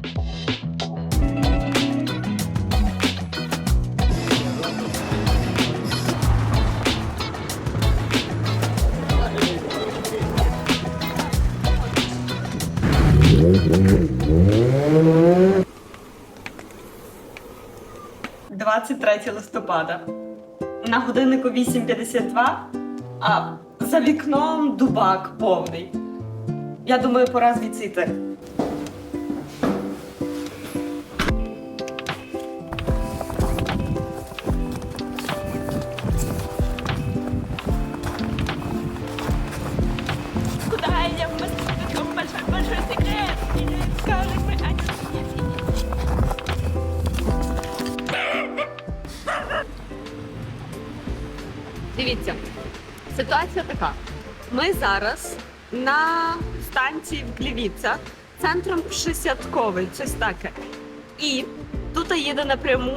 – 23 листопада. На годиннику 8.52, а за вікном дубак повний. Я думаю, пора звідси йти. Дивіться, ситуація така. Ми зараз на станції в Клівіцях, центром Шестятковий, щось таке. І тут їде напряму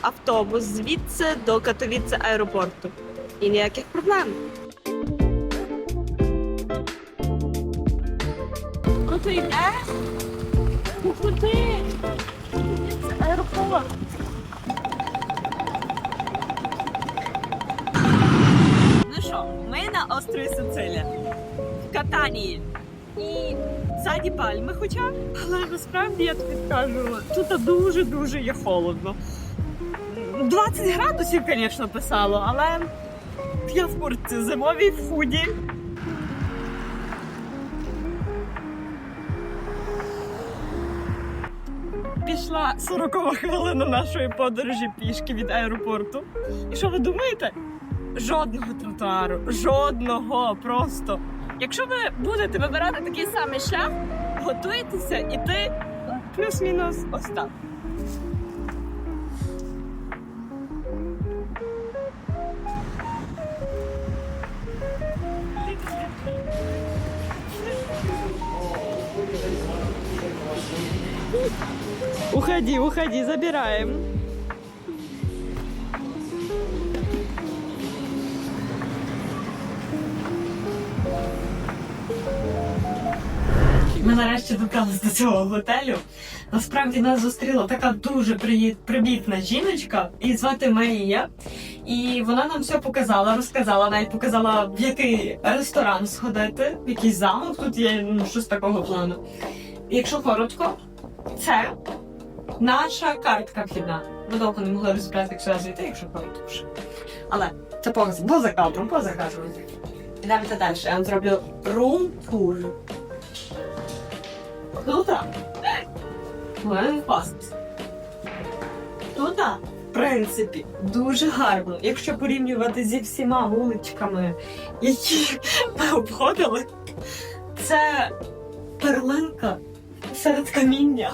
автобус звідси до Катовіце аеропорту. І ніяких проблем. Куди йде? Куди? Це аеропорт. Що, ми на острові Сицилія в Катанії. І ззаді пальми, хоча, але насправді я тобі скажу, тут дуже-дуже є холодно. 20 градусів, звісно, писало, але я в куртці зимовій фуді. Пішла 40 хвилина нашої подорожі пішки від аеропорту. І що ви думаєте? Жодного тротуару, жодного просто. Якщо ви будете вибирати такий самий шлях, готуйтеся іти плюс-мінус ось так. Уходи, уходи, забираем. Нарешті добрались до цього готелю. Насправді нас зустріла така дуже привітна жіночка, її звати Марія. І вона нам все показала, розказала, навіть показала, в який ресторан сходити, в який замок тут є, ну щось такого плану. Якщо коротко, це наша картка вхідна. Ми довго не могли розібрати, як сюди зайти, якщо коротко. Але це поза кадром, поза кадром. Ідемо далі. Я вам зроблю рум-тур. Тут мене паспорт. Тут, в принципі, дуже гарно, якщо порівнювати зі всіма вуличками, які ми обходили. Це перлинка серед каміння.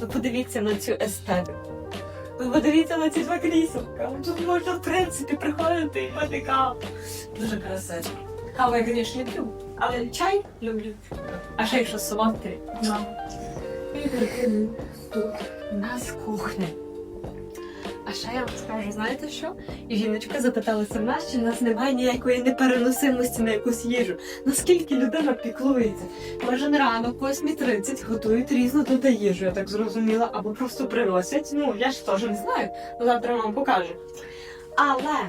Ви подивіться на цю естетику. Ви подивіться на ці два кріселка. Тут можна, в принципі, приходити і пити каву. Дуже красиво. Каву я, звісно, люблю, але чай люблю. А ще якщо солодкий. Тут у нас кухня. А ще я вам скажу, знаєте що? І жіночка запиталася в нас, чи в нас немає ніякої непереносимості на якусь їжу. Наскільки людина піклується? Кожен ранок, 8.30 готують різну тут їжу, я так зрозуміла, або просто приносять. Ну, я ж теж не знаю, завтра вам покажу. Але.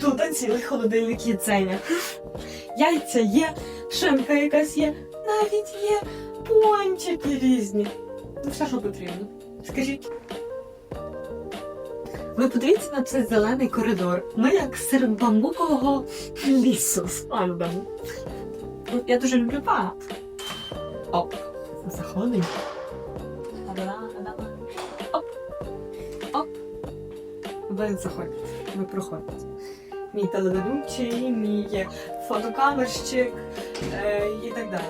Тут цілий холодильник їдзення. Яйця є, шинка якась є, навіть є пончики різні. Ну, все, що потрібно. Скажіть. Ви подивіться на цей зелений коридор. Ми як серед бамбукового лісу з пандами. Ну, Я дуже люблю пап. Оп. Заходить. Ви заходите. Ви проходите. Мій телеведучий, мій фотокамерщик е, і так далі.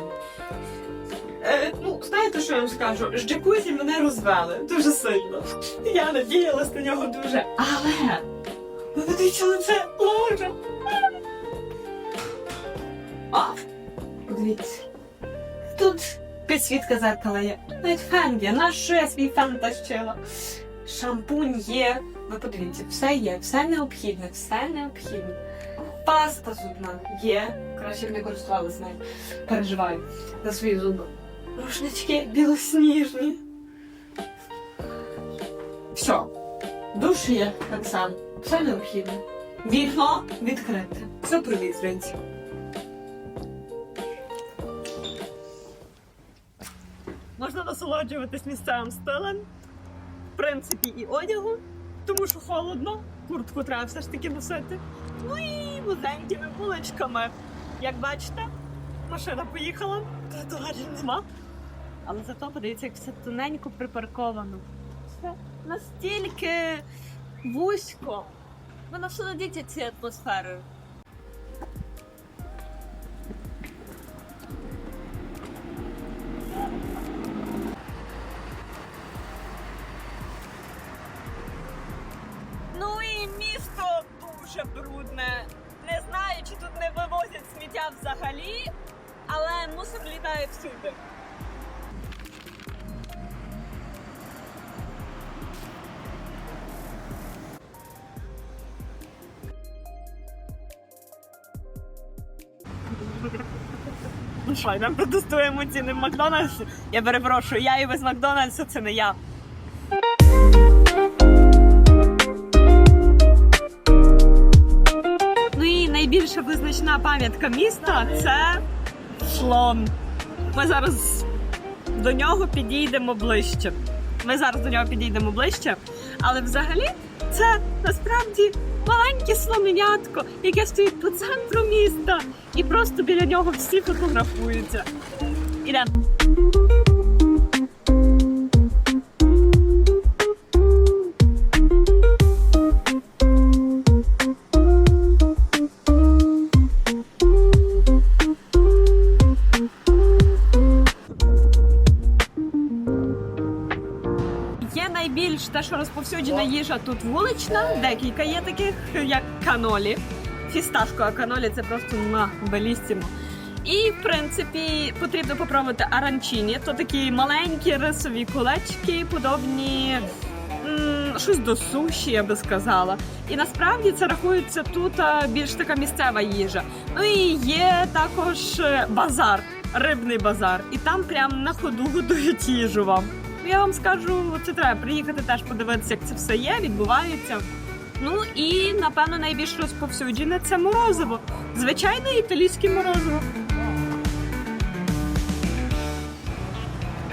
Е, ну, знаєте, що я вам скажу? З джакузі мене розвели дуже сильно. Я надіялась на нього дуже. Але ви подивіться це ложа. А, подивіться. Тут підсвітка зеркала є. Навіть фен є. На що я свій фен тащила? Шампунь є. Ви подивіться, все є, все необхідне, все необхідне. Паста зубна є, Краще б не користувалась нею. Переживаю за свої зуби. Рушнички білосніжні. Все. Душ є так само. Все необхідне. Вікно відкрите. Все провітрюється. Можна насолоджуватись місцевим стилем, в принципі, і одягом, тому що холодно, куртку треба все ж таки носити. Ну і вузенькими вуличками. Як бачите, машина поїхала, тротуарів нема. Але зато подивіться, як все тоненько припарковано. Все настільки вузько. Ви насолодіться цією атмосферою. Дуже брудне. Не знаю, чи тут не вивозять сміття взагалі, але мусор літає всюди. Ну що, йдемо протестуємо ціни в Макдональдсі. Я перепрошую, я і без Макдональдсу це не я. Найбільша пам'ятка міста це слон. Ми зараз до нього підійдемо ближче. Ми зараз до нього підійдемо ближче, але взагалі це насправді маленьке слоненятко, яке стоїть по центру міста, і просто біля нього всі фотографуються. Ідемо. Розповсюджена їжа тут вулична, декілька є таких, як канолі. Фісташкова канолі це просто на белістімо. І, в принципі, потрібно попробувати аранчині. То такі маленькі рисові кулечки, подобні м, щось до суші, я би сказала. І насправді це рахується тут більш така місцева їжа. Ну і є також е, базар, рибний базар. І там прям на ходу готують їжу вам. Я вам скажу, це треба приїхати теж подивитися, як це все є, відбувається. Ну і напевно найбільш розповсюджене це морозиво. Звичайне італійське морозиво.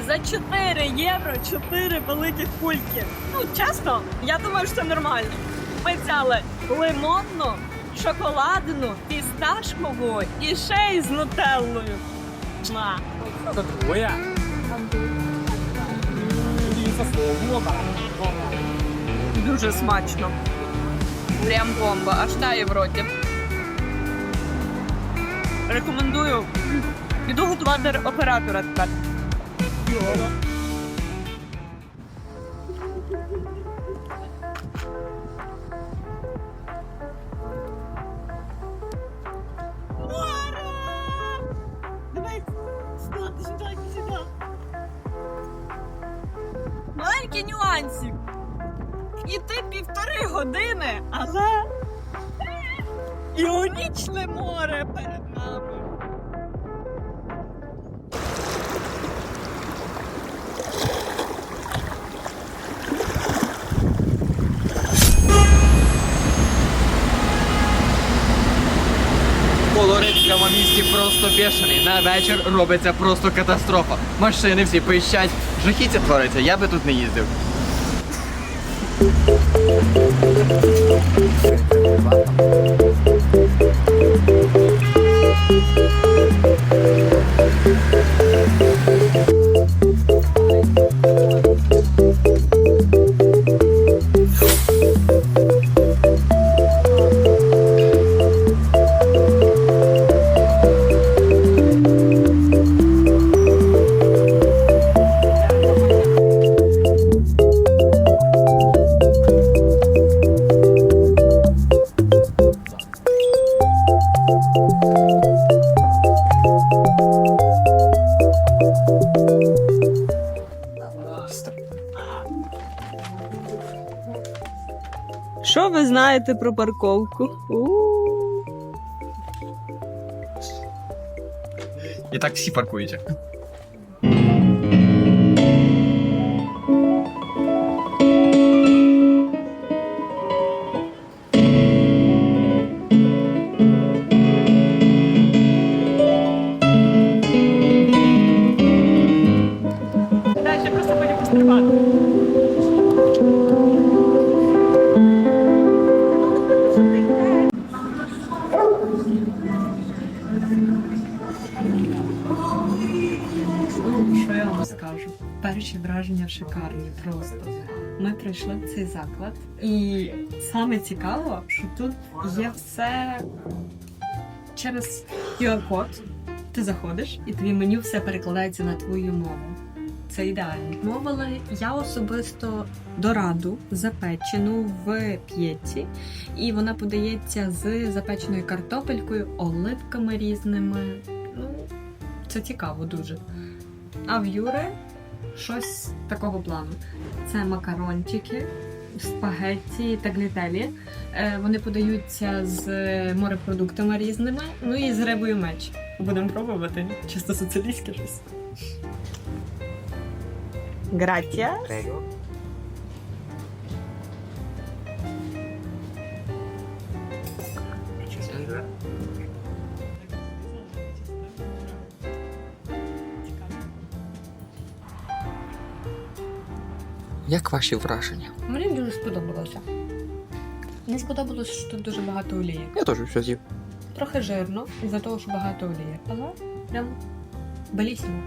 За 4 євро 4 великих кульки. Ну, чесно, я думаю, що це нормально. Ми взяли лимонну, шоколадну, пісташкову і ще й з нутеллою. Ма. Це твоя. Дуже смачно. Прям бомба, аж тає в роті. Рекомендую. Піду готувати оператора тепер. Півтори години, але іонічне море перед нами. Колорит в цьому місті просто бешений. На вечір робиться просто катастрофа. Машини всі пищать, жахіття твориться, я би тут не їздив. Що ви думати про парковку. І так всі паркуються. Заклад, і саме цікаво, що тут є все через QR-код. Ти заходиш, і твій меню все перекладається на твою мову. Це ідеально. Мовила я особисто дораду запечену в п'єці, і вона подається з запеченою картопелькою, оливками різними. Ну, це цікаво дуже. А в Юри щось такого плану. Це макарончики, спагетті та глітелі. Е, Вони подаються з морепродуктами різними, ну і з рибою меч. Будемо пробувати. Чисто сицилійське щось. Грація. Як ваші враження? Мені дуже сподобалося. Мені сподобалося, що тут дуже багато олії. Я теж все з'їв. Трохи жирно, із-за того, що багато олії. Але прям белісімо.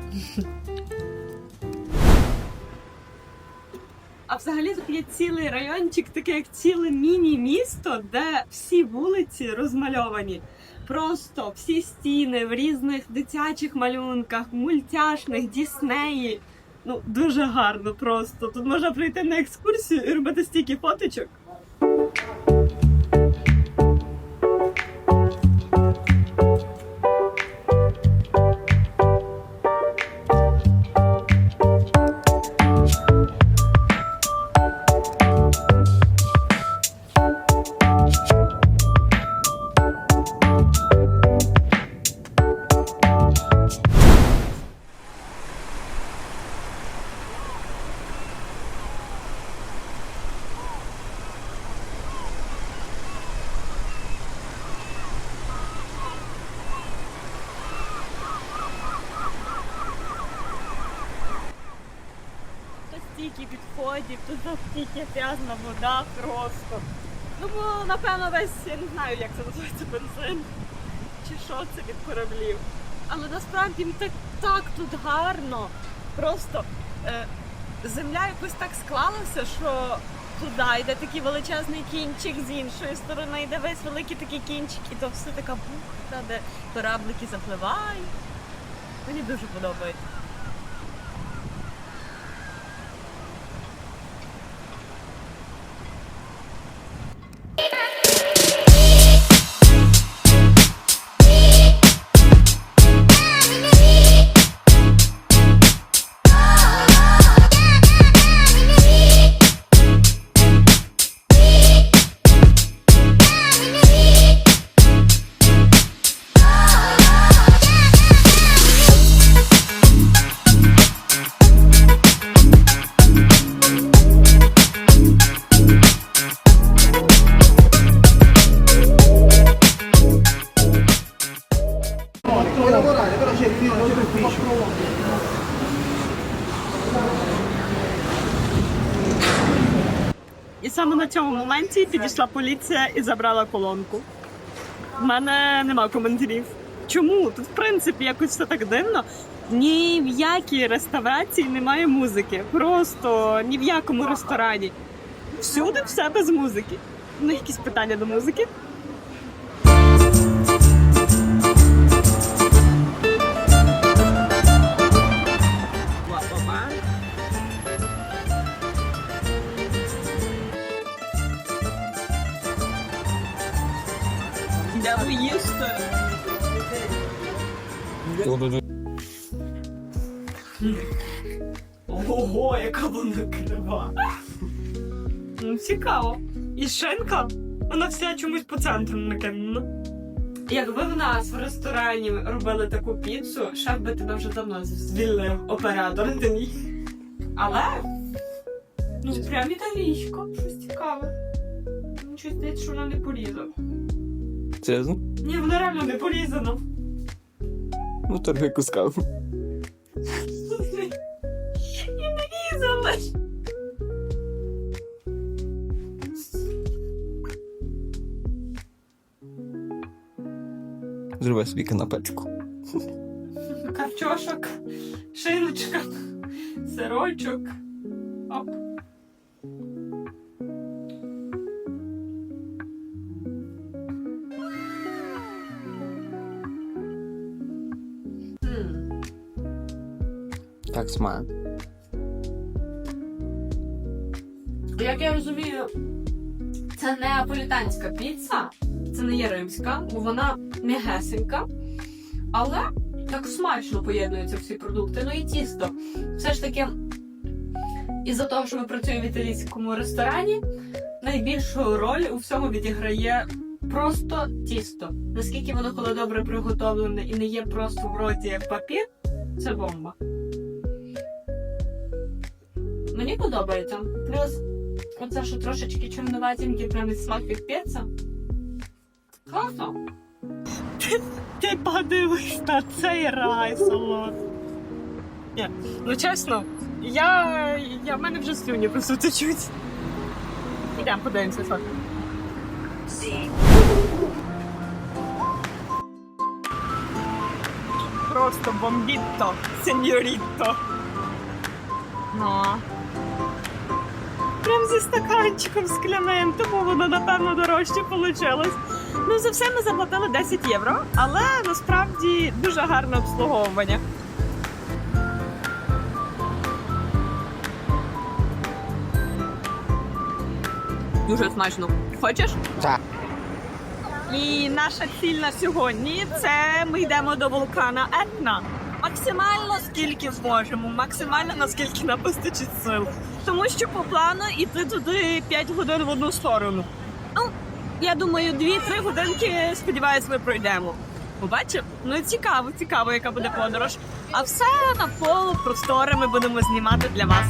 А взагалі тут є цілий райончик, таке як ціле міні-місто, де всі вулиці розмальовані. Просто всі стіни в різних дитячих малюнках, мультяшних, діснеї. Ну, дуже гарно просто. Тут можна прийти на екскурсію і робити стільки фоточок. Напевно весь я не знаю, як це називається бензин. Чи що це від кораблів. Але насправді так, так тут гарно. Просто е, земля якось так склалася, що туди йде такий величезний кінчик, з іншої сторони йде весь великий такий кінчик, і то все така бухта, де кораблики запливають. Мені дуже подобається. Поліція і забрала колонку. У мене нема коментарів. Чому? Тут, в принципі, якось все так дивно. Ні в якій реставрації немає музики. Просто ні в якому ресторані. Всюди все без музики. Ну, якісь питання до музики. Ого, яка вона крива. Ну, цікаво. І шинка, вона вся чомусь по центру накинена. Якби в нас в ресторані робили таку піцу, шеф би тебе вже давно звільнив оператор. Але ну прям італійсько, щось цікаве. Мені щось здається, що вона не порізана. Серйозно? Ні, вона реально не порізана. Ну, торги кускав. Зроби собі канапечку. Карчошок, шиночка, сирочок. Оп. Так смає. Як я розумію, це не аполітанська піца, це не є римська, бо вона м'ягесенька, але так смачно поєднуються всі продукти. Ну і тісто. Все ж таки, із-за того, що ми працюємо в італійському ресторані, найбільшу роль у всьому відіграє просто тісто. Наскільки воно коли добре приготовлене і не є просто в роті як папір, це бомба. Мені подобається. Плюс оце, що трошечки чорноватенький, прям смак від піца. Класно. Ти, ти подивись на цей рай, солод. Ні, ну чесно, я, я в мене вже слюні просто течуть. Ідемо подивимося, що. Просто бомбітто, сеньорітто. Ну. Прям зі стаканчиком скляним, тому воно напевно дорожче вийшло. Ну, за все ми заплатили 10 євро, але насправді дуже гарне обслуговування. Дуже смачно. Хочеш? Так. І наша ціль на сьогодні це ми йдемо до вулкана Етна. Максимально скільки зможемо, максимально наскільки нам вистачить сил. Тому що по плану йти туди 5 годин в одну сторону. Я думаю, 2-3 годинки, сподіваюсь, ми пройдемо. Побачимо? Ну цікаво, цікаво, яка буде подорож. А все навколо простори ми будемо знімати для вас.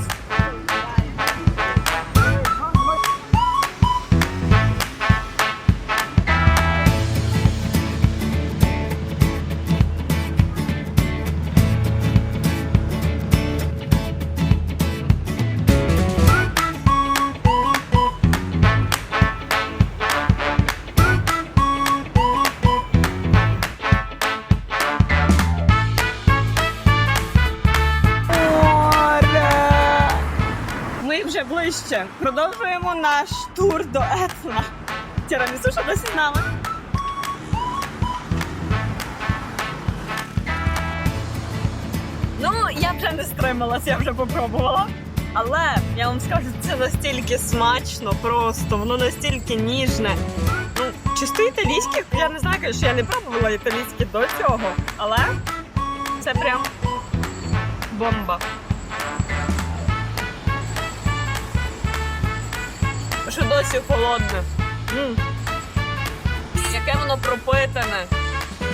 Вже ближче. Продовжуємо наш тур до Етна. Тірамісу, що досі з нами. Ну, я вже не стрималась, я вже попробувала. Але я вам скажу, це настільки смачно, просто воно настільки ніжне. Ну, чисто італійське, я не знаю, що я не пробувала італійське до цього, але це прям бомба. Що досі холодне. Яке воно пропитане.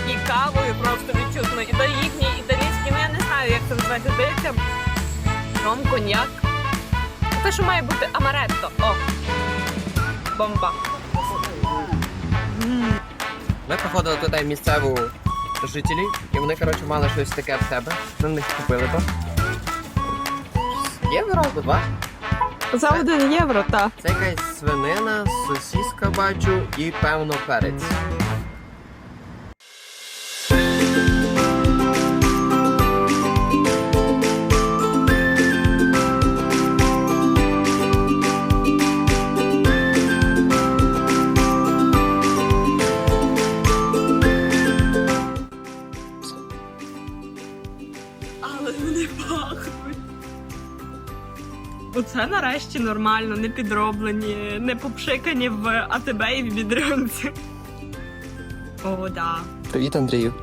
І кавою просто відчутно. І до їхній італійський, ну я не знаю, як це називається, здається. Ром, коньяк. Те, що має бути амаретто. О! Бомба. Ми приходили туди місцеву жителі, і вони, коротше, мали щось таке в себе. Ми в них купили то. Євро два. За один євро, так. Це якась свинина, сосіска бачу і певно перець. Оце нарешті нормально, не підроблені, не попшикані в АТБ і в бідрянці. О, да. Привіт, Андрію.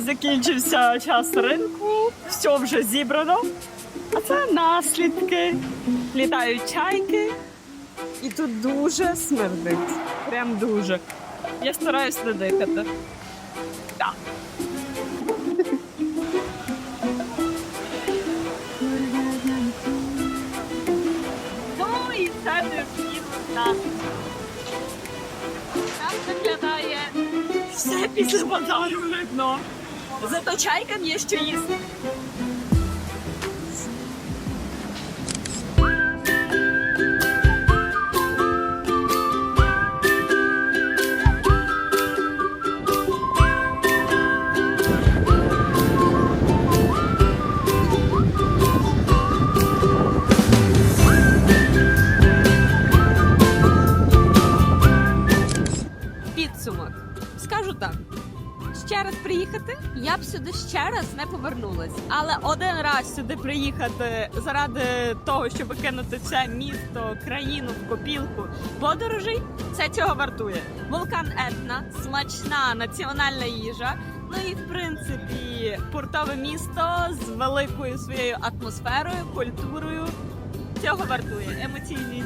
Закінчився час ринку, все вже зібрано. А це наслідки. Літають чайки. І тут дуже смердить. Прям дуже. Я стараюсь не дихати. Так. Ну і це необхідно нас. Так виглядає все після базару видно. Зато чайкам є що їсти. Я б сюди ще раз не повернулась. Але один раз сюди приїхати заради того, щоб кинути це місто, країну в копілку подорожей, це цього вартує. Вулкан Етна, смачна національна їжа. Ну і в принципі портове місто з великою своєю атмосферою, культурою. Цього вартує. Емоційні.